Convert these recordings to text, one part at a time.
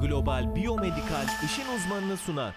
Global Biyomedikal işin uzmanını sunar.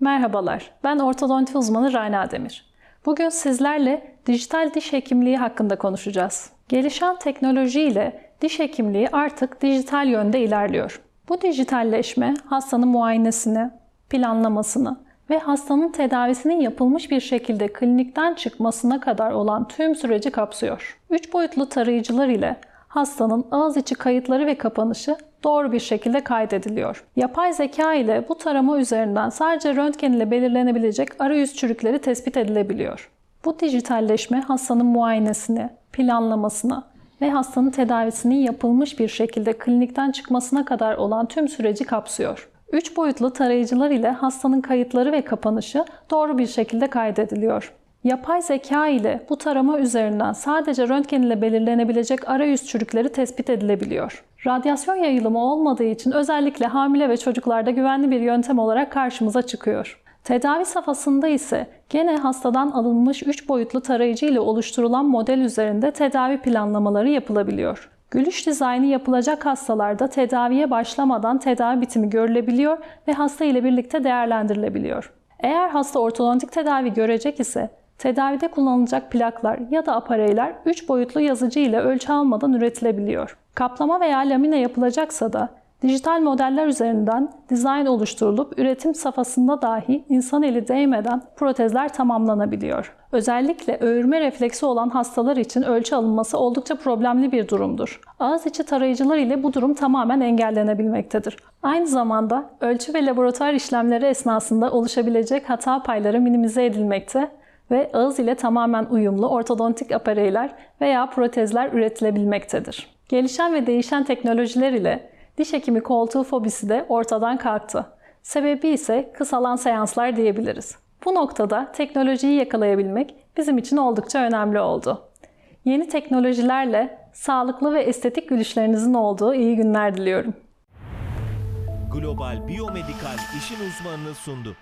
Merhabalar, ben ortodonti uzmanı Rana Demir. Bugün sizlerle dijital diş hekimliği hakkında konuşacağız. Gelişen teknoloji ile diş hekimliği artık dijital yönde ilerliyor. Bu dijitalleşme hastanın muayenesini, planlamasını ve hastanın tedavisinin yapılmış bir şekilde klinikten çıkmasına kadar olan tüm süreci kapsıyor. 3 boyutlu tarayıcılar ile hastanın ağız içi kayıtları ve kapanışı doğru bir şekilde kaydediliyor. Yapay zeka ile bu tarama üzerinden sadece röntgen ile belirlenebilecek arayüz çürükleri tespit edilebiliyor. Bu dijitalleşme hastanın muayenesini, planlamasını ve hastanın tedavisinin yapılmış bir şekilde klinikten çıkmasına kadar olan tüm süreci kapsıyor. 3 boyutlu tarayıcılar ile hastanın kayıtları ve kapanışı doğru bir şekilde kaydediliyor. Yapay zeka ile bu tarama üzerinden sadece röntgen ile belirlenebilecek arayüz çürükleri tespit edilebiliyor. Radyasyon yayılımı olmadığı için özellikle hamile ve çocuklarda güvenli bir yöntem olarak karşımıza çıkıyor. Tedavi safhasında ise gene hastadan alınmış 3 boyutlu tarayıcı ile oluşturulan model üzerinde tedavi planlamaları yapılabiliyor. Gülüş dizaynı yapılacak hastalarda tedaviye başlamadan tedavi bitimi görülebiliyor ve hasta ile birlikte değerlendirilebiliyor. Eğer hasta ortodontik tedavi görecek ise tedavide kullanılacak plaklar ya da apareyler 3 boyutlu yazıcı ile ölçü almadan üretilebiliyor. Kaplama veya lamine yapılacaksa da dijital modeller üzerinden dizayn oluşturulup üretim safhasında dahi insan eli değmeden protezler tamamlanabiliyor. Özellikle öğürme refleksi olan hastalar için ölçü alınması oldukça problemli bir durumdur. Ağız içi tarayıcılar ile bu durum tamamen engellenebilmektedir. Aynı zamanda ölçü ve laboratuvar işlemleri esnasında oluşabilecek hata payları minimize edilmekte ve ağız ile tamamen uyumlu ortodontik apareyler veya protezler üretilebilmektedir. Gelişen ve değişen teknolojiler ile diş hekimi koltuğu fobisi de ortadan kalktı. Sebebi ise kısalan seanslar diyebiliriz. Bu noktada teknolojiyi yakalayabilmek bizim için oldukça önemli oldu. Yeni teknolojilerle sağlıklı ve estetik gülüşlerinizin olduğu iyi günler diliyorum. Global Biyomedikal işin uzmanını sundu.